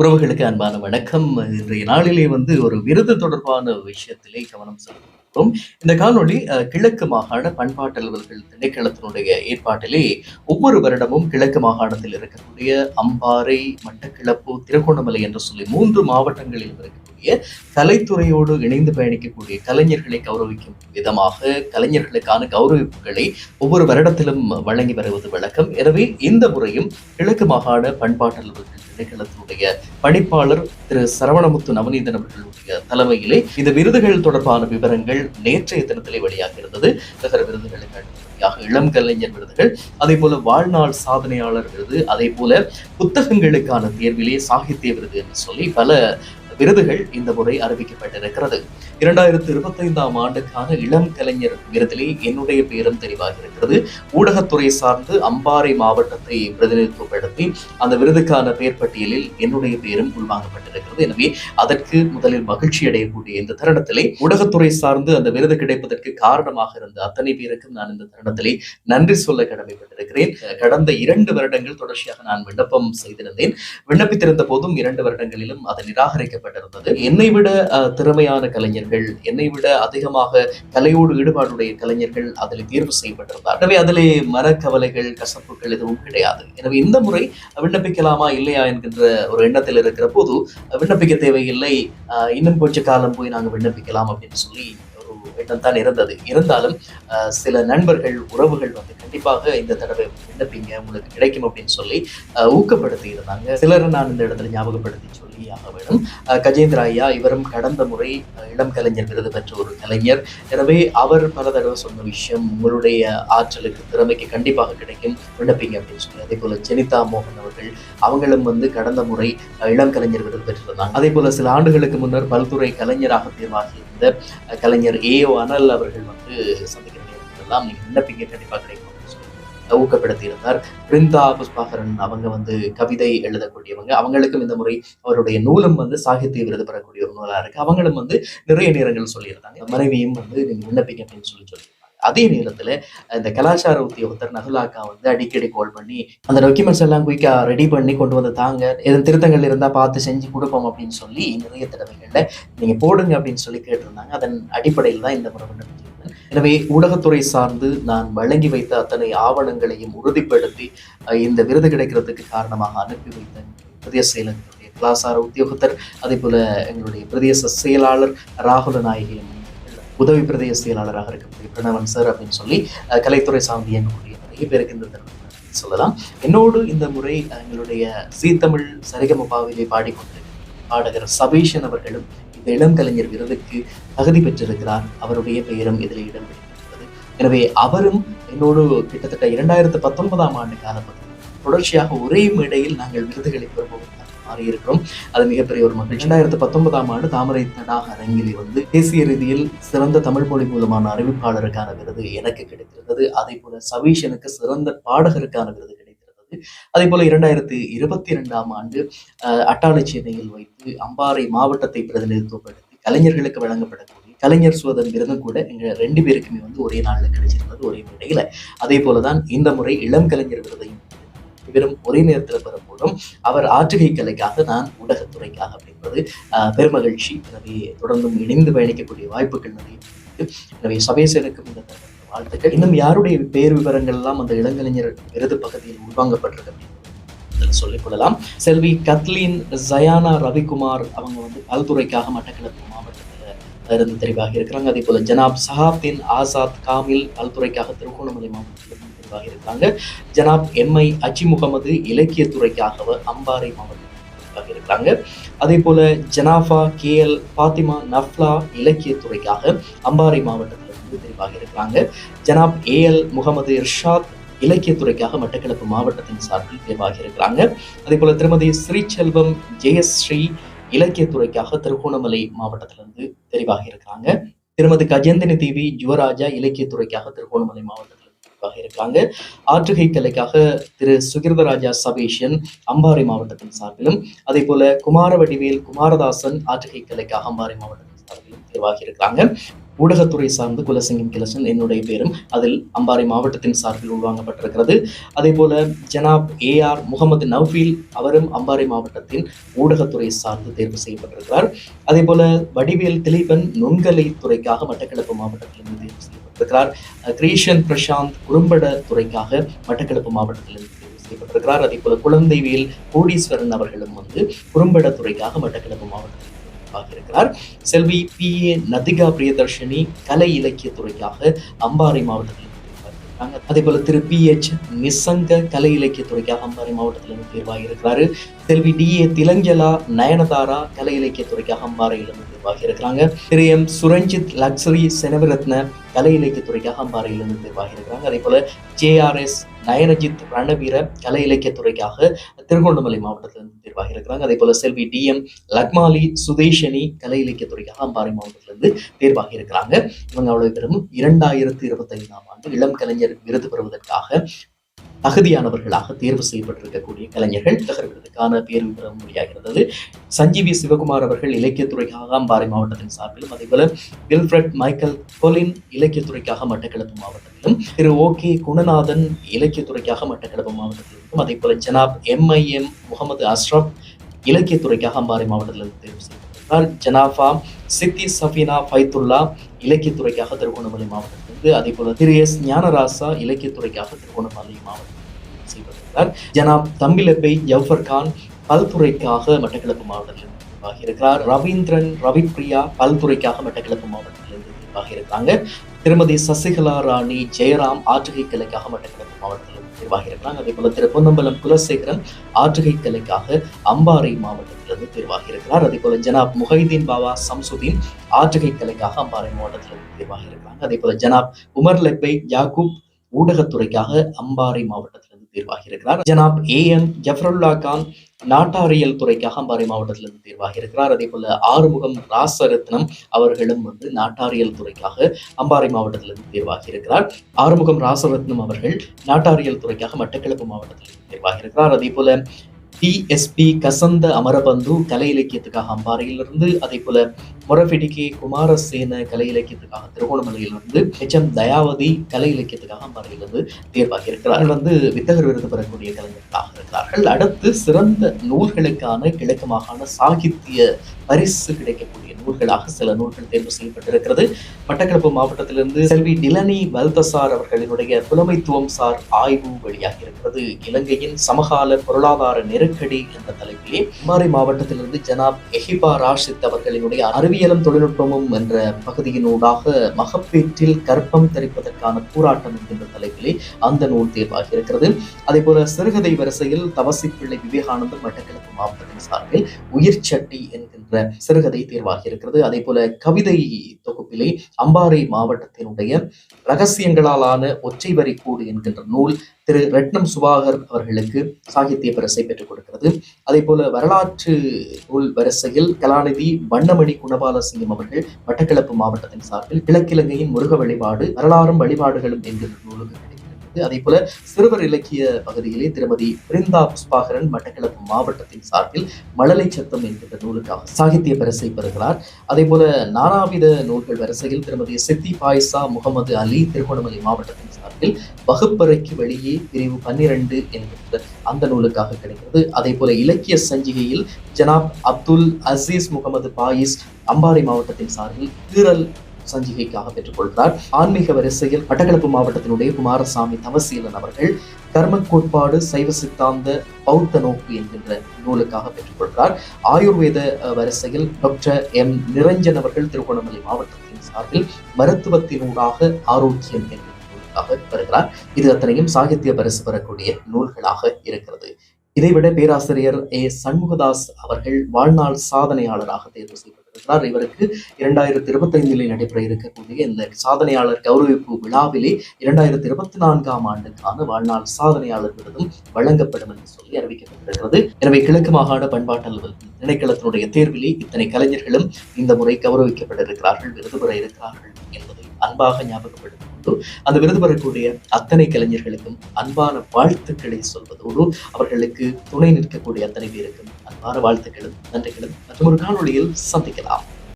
உறவுகளுக்கு அன்பான வணக்கம். இன்றைய நாளிலே வந்து ஒரு விருது தொடர்பான விஷயத்திலே கவனம் செலுத்துகிறோம். இந்த காணொளி கிழக்கு மாகாண பண்பாட்டு அலுவல்கள் திணைக்களத்தினுடைய ஏற்பாட்டிலே ஒவ்வொரு வருடமும் கிழக்கு மாகாணத்தில் இருக்கக்கூடிய அம்பாறை மட்டக்கிழப்பு திருகோணமலை என்று சொல்லி மூன்று மாவட்டங்களில் இருக்கக்கூடிய கலைத்துறையோடு இணைந்து பயணிக்கக்கூடிய கலைஞர்களை கௌரவிக்கும் விதமாக கலைஞர்களுக்கான கௌரவிப்புகளை ஒவ்வொரு வருடத்திலும் வழங்கி வருவது வழக்கம். எனவே இந்த முறையும் கிழக்கு மாகாண பண்பாட்டு அலுவல்கள் திணைக்களத்தினுடைய பணிப்பாளர் திரு சரவணமுத்து நவநீதன் அவர்களுடைய தலைமையிலே இந்த விருதுகள் தொடர்பான விவரங்கள் நேற்றைய தினத்திலே வெளியாக இருந்தது நகர விருதுகளுக்கு அடுத்தபடியாக இளம் கலைஞர் விருதுகள் அதே போல வாழ்நாள் சாதனையாளர் விருது அதே போல புத்தகங்களுக்கான தேர்விலே சாகித்ய விருது என்று சொல்லி பல விருதுகள் இந்த முறை அறிவிக்கப்பட்டிருக்கிறது. இரண்டாயிரத்தி இருபத்தைந்தாம் ஆண்டுக்கான இளம் கலைஞர் விருதிலே என்னுடைய பெயரும் தெரிவாக இருக்கிறது ஊடகத்துறை சார்ந்து அம்பாறை மாவட்டத்தை பிரதிநிதித்துவப்படுத்தி அந்த விருதுக்கான பெயர் பட்டியலில் என்னுடைய பெயரும் உள்வாங்கப்பட்டிருக்கிறது. எனவே அதற்கு முதலில் மகிழ்ச்சி அடையக்கூடிய இந்த தருணத்திலே ஊடகத்துறை சார்ந்து அந்த விருது கிடைப்பதற்கு காரணமாக இருந்த அத்தனை பேருக்கும் நான் இந்த தருணத்திலே நன்றி சொல்ல கடமைப்பட்டிருக்கிறேன். கடந்த இரண்டு வருடங்கள் தொடர்ச்சியாக நான் விண்ணப்பம் செய்திருந்தேன். விண்ணப்பித்திருந்த போதும் இரண்டு வருடங்களிலும் அது நிராகரிக்கப்பட்டிருந்தது என்னை விட திறமையான கலைஞர்கள் என்னை விட அதிகமாக கலையோடு ஈடுபாடுடைய கலைஞர்கள் அதில் தேர்வு செய்யப்பட்டிருந்தார். எனவே அதிலே மரக்கவலைகள் கசப்புகள் எதுவும் கிடையாது. எனவே இந்த முறை விண்ணப்பிக்கலாமா இல்லையா என்கின்ற ஒரு எண்ணத்தில் இருக்கிற போது விண்ணப்பிக்க தேவையில்லை இன்னும் கொஞ்ச காலம் போய் நாங்கள் விண்ணப்பிக்கலாம் அப்படின்னு சொல்லி ஒரு எண்ணம் தான் இருந்தது. இருந்தாலும் சில நண்பர்கள் உறவுகள் வந்து கண்டிப்பாக இந்த தடவை விண்ணப்பிங்க உங்களுக்கு கிடைக்கும் அப்படின்னு சொல்லி ஊக்கப்படுத்தி இருந்தாங்க. சிலர் நான் இந்த இடத்துல ஞாபகப்படுத்தி சொல்லி ஆக வேணும். கஜேந்திர ஐயா இவரும் கடந்த முறை இளம் கலைஞர் விருது பெற்ற ஒரு கலைஞர். எனவே அவர் பல தடவை சொன்ன விஷயம் உங்களுடைய ஆற்றலுக்கு திறமைக்கு கண்டிப்பாக கிடைக்கும். விண்ணப்பிங்க அப்படின்னு சொல்லி. அதே போல ஜெனிதா மோகன் அவர்கள் அவங்களும் வந்து கடந்த முறை இளம் கலைஞர் விருது பெற்றிருந்தாங்க. அதே போல சில ஆண்டுகளுக்கு முன்னர் பல்துறை கலைஞராக தேர்வாகியிருந்த கலைஞர் ஏ ஓ அனல் அவர்கள் வந்து சந்திக்கிற நேரத்திலெல்லாம் நீங்க விண்ணப்பிங்க. கண்டிப்பாக கிடைக்கும். ஊக்கப்படுத்தியிருந்தார். பிருந்தா புஷ்பாகரன் அவங்க வந்து கவிதை எழுதக்கூடியவங்க. அவங்களுக்கும் இந்த முறை அவருடைய நூலும் வந்து சாகித்ய விருது பெறக்கூடிய ஒரு நூலாக இருக்கு. அவங்களும் வந்து நிறைய நேரங்கள் சொல்லியிருந்தாங்க. மனைவியும் வந்து நீங்க விண்ணப்பிங்க அப்படின்னு சொல்லி சொல்லியிருந்தாங்க. அதே நேரத்துல இந்த கலாச்சார உத்தியோகத்தர் நகுலாக்கா வந்து அடிக்கடி கால் பண்ணி அந்த டாக்குமெண்ட்ஸ் எல்லாம் குயிக்கா ரெடி பண்ணி கொண்டு வந்து தாங்க எதுவும் திருத்தங்கள் இருந்தா பார்த்து செஞ்சு கொடுப்போம் அப்படின்னு சொல்லி நிறைய தடவைகள்ல நீங்க போடுங்க அப்படின்னு சொல்லி கேட்டிருந்தாங்க. அதன் அடிப்படையில் தான் இந்த முறை எனவே ஊடகத்துறை சார்ந்து நான் வழங்கி வைத்த அத்தனை ஆவணங்களையும் உறுதிப்படுத்தி இந்த விருது கிடைக்கிறதுக்கு காரணமாக அனுப்பி வைத்த பிரதேச செயலகத்துடைய கலாசார உத்தியோகத்தர் அதே போல எங்களுடைய பிரதேச செயலாளர் ராகுல நாயகி உதவி பிரதேச செயலாளராக இருக்கக்கூடிய பிரணவன் சார் அப்படின்னு சொல்லி கலைத்துறை சார்ந்து இயங்கக்கூடிய நிறைய பேருக்கு இந்த சொல்லலாம். என்னோடு இந்த முறை எங்களுடைய சீத்தமிழ் சரிகமபாவிலே பாடிக்கொண்டு பாடகர் சபீஷன் அவர்களும் இந்த இளம் கலைஞர் விருதுக்கு தகுதி பெற்றிருக்கிறார். அவருடைய பெயரும் இதில் இடம் எனவே அவரும் என்னோடு கிட்டத்தட்ட இரண்டாயிரத்து பத்தொன்பதாம் ஆண்டு காலப்பகுதி தொடர்ச்சியாக ஒரே மேடையில் நாங்கள் விருதுகளை பெறுவோம் மாறியிருக்கிறோம். அது மிகப்பெரிய ஒரு மகிழ்ச்சி. இரண்டாயிரத்து பத்தொன்பதாம் ஆண்டு தாமரை தடாக அரங்கிலே வந்து தேசிய ரீதியில் சிறந்த தமிழ் மொழி மூலமான அறிவிப்பாளருக்கான விருது எனக்கு கிடைத்திருந்தது. அதே போல சபீஷனுக்கு சிறந்த பாடகருக்கான விருது அதே போல இரண்டாயிரத்தி இருபத்தி இரண்டாம் ஆண்டு அஹ், அட்டாளை சென்னையில் வைத்து அம்பாறை மாவட்டத்தை பிரதிநிதித்துவப்படுத்தி கலைஞர்களுக்கு வழங்கப்படக்கூடிய கலைஞர் சுவதன் விருதும் கூட எங்க ரெண்டு பேருக்குமே வந்து ஒரே நாளில் கிடைச்சிருந்தது ஒரே மேடையில அதே போலதான் இந்த முறை இளம் கலைஞர் விருதையும் இவரும் ஒரே நேரத்தில் பெறும்போதும் அவர் ஆற்றுகை கலைக்காக நான் ஊடகத்துறைக்காக அப்படின்றது பெருமகிழ்ச்சி. எனவே தொடர்ந்தும் இணைந்து பயணிக்கக்கூடிய வாய்ப்புகள் நிறைய எனவே சபை சபேசனுக்கும் இந்த வாழ்த்துக்கள். இன்னும் யாருடைய பேர் விவரங்கள் எல்லாம் அந்த இளங்கலைஞர் விருது பகுதியில் உள்வாங்கப்பட்டிருக்கு அப்படின்னு சொல்லிக் கொள்ளலாம். செல்வி கத்லீன் ஜயானா ரவிக்குமார் அவங்க வந்து பல்துறைக்காக மட்டக்களப்பு மாவட்டத்தில் இருந்து தெரிவாக இருக்கிறாங்க. அதே போல ஜனாப் சஹாப்தீன் ஆசாத் காமில் பல்துறைக்காக திருகோணமலை மாவட்டத்தில் இருந்து தெரிவாக இருக்கிறாங்க ஜனாப் எம்ஐ அஜி முகமது இலக்கியத்துறைக்காக அம்பாறை மாவட்டத்தில் தெரிவாக இருக்கிறாங்க அதே போல ஜனாஃபா கே எல் பாத்திமா நஃப்லா இலக்கியத்துறைக்காக அம்பாறை மாவட்டத்தில் வந்து தெளிவாக இருக்கிறாங்க. ஜனாப் ஏ எல் முகமது இர்ஷாத் இலக்கியத்துறைக்காக மட்டக்களப்பு மாவட்டத்தின் சார்பில் தேர்வாகி இருக்கிறாங்க. அதே போல திருமதி ஸ்ரீசெல்வம் ஜெயஸ்ரீ இலக்கியத்துறைக்காக திருகோணமலை மாவட்டத்திலிருந்து தெளிவாக இருக்கிறாங்க. திருமதி கஜேந்தினி தேவி யுவராஜா இலக்கியத்துறைக்காக திருகோணமலை மாவட்டத்தில் தெரிவாகி இருக்காங்க. ஆற்றுகை கலைக்காக திரு சுகிர்தராஜா சபேஷன் அம்பாறை மாவட்டத்தின் சார்பிலும் அதே போல குமார வடிவேல் குமாரதாசன் ஆற்றுகை கலைக்காக அம்பாறை மாவட்டத்தின் சார்பிலும் தெளிவாக இருக்கிறாங்க. ஊடகத்துறை சார்ந்து குலசிங்கம் கிலசன் என்னுடைய பேரும் அதில் அம்பாறை மாவட்டத்தின் சார்பில் உள்வாங்கப்பட்டிருக்கிறது. அதே போல ஜனாப் ஏ ஆர் முகமது நவ்ஃபீல் அவரும் அம்பாறை மாவட்டத்தின் ஊடகத்துறை சார்ந்து தேர்வு செய்யப்பட்டிருக்கிறார். அதே போல வடிவேல் திலீபன் நுண்கலை துறைக்காக மட்டக்களப்பு மாவட்டத்திலிருந்து தேர்வு செய்யப்பட்டிருக்கிறார். கிரீஷன் பிரசாந்த் குறும்பட துறைக்காக மட்டக்களப்பு மாவட்டத்திலிருந்து செய்யப்பட்டிருக்கிறார். அதே போல குழந்தைவியல் கோடீஸ்வரன் அவர்களும் வந்து குறும்பட துறைக்காக மட்டக்களப்பு மாவட்டத்தில் இருக்கிறார் செல்வி பி. ஏ. நதிகா பிரியதர்ஷினி கலை இலக்கிய துறைக்காக அம்பாறை மாவட்டத்தில் அதே போல திரு. பி. எச். நிசங்க கலை இலக்கிய துறைக்காக அம்பாறை மாவட்டத்திலிருந்து தேர்வாகி இருக்கிறாரு. செல்வி டி ஏ திலஞ்சலா நயனதாரா கலை இலக்கியத்துறைக்காக அம்பாறையில் அம்பாறையிலிருந்து தேர்வாகியிருக்கிறாங்க திரு எம் சுரஞ்சித் லக்ஸரி செனவரத்ன கலை இலக்கியத்துறைக்காக அம்பாறையிலிருந்து தேர்வாகியிருக்கிறாங்க அதே போல ஜேஆர்எஸ் நயனஜித் ரணவீர கலை இலக்கியத்துறைக்காக திருகோணமலை மாவட்டத்திலிருந்து தேர்வாகியிருக்கிறாங்க அதே போல செல்வி டி எம் லக்மாலி சுதேஷனி கலை இலக்கியத்துறைக்காக அம்பாறை மாவட்டத்திலிருந்து தேர்வாகியிருக்கிறாங்க இவங்க அவ்வளவு பெரும் இரண்டாயிரத்தி இருபத்தி ஐந்தாம் ஆண்டு இளம் கலைஞர் விருது பெறுவதற்காக தகுதியானவர்களாக தேர்வு செய்யப்பட்டிருக்கக்கூடிய கலைஞர்கள் தகர் விருதுக்கான பேர் பெற முடியாகிறது சஞ்சீவி சிவகுமார் அவர்கள் இலக்கியத்துறைக்காக அம்பாறை மாவட்டத்தின் சார்பிலும் அதே போல வில்ஃப்ரெட் மைக்கேல் கொலின் இலக்கியத்துறைக்காக மட்டக்களப்பு மாவட்டத்திலும் திரு ஓ கே குணநாதன் இலக்கியத்துறைக்காக மட்டக்களப்பு மாவட்டத்திலும் அதே போல ஜனாப் எம்ஐஎம் முகமது அஸ்ரப் இலக்கியத்துறைக்காக அம்பாறை மாவட்டத்திலிருந்து தேர்வு செய்யப்பட்டிருந்தார் ஜனாஃபா சித்தி சஃபீனா ஃபைத்துல்லா இலக்கியத்துறைக்காக திருகோணமலை மாவட்டத்திலிருந்து அதே போல திரு எஸ் ஞானராசா இலக்கியத்துறைக்காக திருகோணமலை மாவட்டம் செய்யப்பட்டிருக்கிறார் ஜனாப் தம்பிலப்பை ஜவுஃபர் கான் பல்துறைக்காக மட்டக்களப்பு மாவட்டத்திலிருந்து இருக்கிறார் ரவீந்திரன் ரவிப்ரியா பல்துறைக்காக மட்டக்களப்பு மாவட்டத்திலிருந்து தேர்வாகியிருக்கிறாங்க திருமதி சசிகலா ராணி ஜெயராம் ஆற்றுகை கிளைக்காக மட்டக்களப்பு மாவட்டத்திலிருந்து தேர்வாகியிருக்கிறாங்க அதே போல திரு பொன்னம்பலம் குலசேகரன் ஆற்றுகை கிளைக்காக அம்பாறை மாவட்டத்திலிருந்து தேர்வாகியிருக்கிறார் அதே போல ஜனாப் முஹைதீன் பாபா சம்சுதீன் ஆற்றுகை கிளைக்காக அம்பாறை மாவட்டத்திலிருந்து தேர்வாகியிருக்கிறாங்க அதே போல ஜனாப் உமர் லெப்பை யாகூப் ஊடகத்துறைக்காக அம்பாறை மாவட்டத்தில் தேர்வாகியிருக்கிறார். ஜனாப் ஏ எம் ஜஃபருல்லா கான் நாட்டாரியல் துறைக்காக அம்பாறை மாவட்டத்திலிருந்து தேர்வாகியிருக்கிறார். அதே போல ஆறுமுகம் ராசரத்னம் அவர்களும் வந்து நாட்டாரியல் துறைக்காக அம்பாறை மாவட்டத்திலிருந்து தேர்வாகியிருக்கிறார். ஆறுமுகம் ராசரத்னம் அவர்கள் நாட்டாரியல் துறைக்காக மட்டக்களப்பு மாவட்டத்திலிருந்து தேர்வாகியிருக்கிறார். அதே போல டிஎஸ்பி கசந்த அமரபந்து கலை இலக்கியத்துக்காக அம்பாறையிலிருந்து அதே போல மொரபிடிகே குமாரசேன கலை இலக்கியத்துக்காக திருகோணமலையிலிருந்து ஹெச் எம் தயாவதி கலை இலக்கியத்துக்காக அம்பாறையிலிருந்து தேர்வாகி இருக்கிறார்கள் வந்து வித்தகர் விருது பெறக்கூடிய கலைஞர்களாக இருக்கிறார்கள். அடுத்து சிறந்த நூல்களுக்கான கிழக்கு மாகாண சாகித்ய பரிசு கிடைக்கக்கூடிய நூல்களாக சில நூல்கள் தேர்வு செய்யப்பட்டிருக்கிறது. மட்டக்களப்பு மாவட்டத்திலிருந்து செல்வி நிலனி வல்தசார் அவர்களினுடைய புலமைத்துவம் சார் ஆய்வு வெளியாகி இருக்கிறது. இலங்கையின் சமகால பொருளாதார நெருக்கடி என்ற தலைப்பிலே குமாரி மாவட்டத்திலிருந்து ஜனாப் எஹிபா ராஷித் அவர்களினுடைய அறிவியலும் தொழில்நுட்பமும் என்ற பகுதியினூடாக மகப்பேற்றில் கற்பம் தரிப்பதற்கான போராட்டம் என்கின்ற தலைப்பிலே அந்த நூல் தேர்வாகி இருக்கிறது. அதே போல சிறுகதை வரிசையில் தவசி பிள்ளை விவேகானந்தம் மட்டக்களப்பு மாவட்டத்தின் சார்பில் உயிர் சட்டி என்கின்ற சிறுகதை தேர்வாகி இருக்கிறது. அதே போல கவிதை தொகுப்பிலே அம்பாறை மாவட்டத்தினுடைய ரகசியங்களாலான ஒற்றை வரி கூடு என்கின்ற நூல் திரு ரட்னம் சுபாகர் அவர்களுக்கு சாகித்ய பரிசை பெற்றுக் கொடுக்கிறது. அதே போல வரலாற்று நூல் வரிசையில் கலாநிதி வண்ணமணி குணபாலசிங்கம் அவர்கள் மட்டக்களப்பு மாவட்டத்தின் சார்பில் கிழக்கிழங்கையின் முருக வழிபாடு வரலாறும் வழிபாடுகளும் என்கின்ற நூலுக்கு கிடைக்கிறது அதே போல சிறுவர் இலக்கிய பகுதியிலே திருமதி பிருந்தா புஷ்பாகரன் மட்டக்களப்பு மாவட்டத்தின் சார்பில் மழலை சத்தம் என்கின்ற நூலுக்காக சாகித்ய பரிசை பெறுகிறார். அதே போல நானாவித நூல்கள் வரிசையில் திருமதி சித்தி பாய்சா முகமது அலி திருகோணமலை மாவட்டத்தின் சார்பில் வகுப்பறைக்கு வெளியே பிரிவு பன்னிரண்டு என்கின்ற அந்த நூலுக்காக கிடைக்கிறது. அதே போல இலக்கிய சஞ்சிகையில் ஜனாப் அப்துல் அசீஸ் முகமது பாயிஸ் அம்பாறை மாவட்டத்தின் சார்பில் கீரல் சஞ்சிகைக்காக பெற்றுக்கொள்கிறார். ஆன்மீக வரிசையில் மட்டக்களப்பு மாவட்டத்தினுடைய குமாரசாமி தவசீலன் அவர்கள் கர்ம கோட்பாடு சைவ சித்தாந்த பௌத்த நோக்கு என்கின்ற நூலுக்காக பெற்றுக்கொள்கிறார். ஆயுர்வேத வரிசையில் டாக்டர் எம். நிரஞ்சன் அவர்கள் திருகோணமலை மாவட்டத்தின் சார்பில் மருத்துவத்தினூடாக ஆரோக்கியம் என்கிற நூலுக்காக பெறுகிறார் இது அத்தனையும் சாகித்ய பரிசு பெறக்கூடிய நூல்களாக இருக்கிறது. இதைவிட பேராசிரியர் ஏ. சண்முகதாஸ் அவர்கள் வாழ்நாள் சாதனையாளராக தேர்வு செய்யப்பட்டிருக்கிறார் இவருக்கு இரண்டாயிரத்தி இருபத்தி ஐந்திலே நடைபெற இருக்கக்கூடிய இந்த சாதனையாளர் கௌரவிப்பு விழாவிலே இரண்டாயிரத்தி இருபத்தி நான்காம் ஆண்டுக்கான வாழ்நாள் சாதனையாளர் விருதும் வழங்கப்படும் என்று சொல்லி அறிவிக்கப்பட்டிருக்கிறது. எனவே கிழக்கு மாகாண பண்பாட்டு அலுவல் திணைக்களத்தினுடைய தேர்விலே இத்தனை கலைஞர்களும் இந்த முறை கௌரவிக்கப்பட்டிருக்கிறார்கள் விருது பெற இருக்கிறார்கள். அன்பாக ஞாபகப்படுத்திக் கொண்டு அந்த விருது பெறக்கூடிய அத்தனை கலைஞர்களுக்கும் அன்பான வாழ்த்துக்களை சொல்வதோடு அவர்களுக்கு துணை நிற்கக்கூடிய அத்தனை பேருக்கும் அன்பான வாழ்த்துக்களும் நன்றிகளும். மற்றும் ஒரு காணொலியில் சந்திக்கலாம்.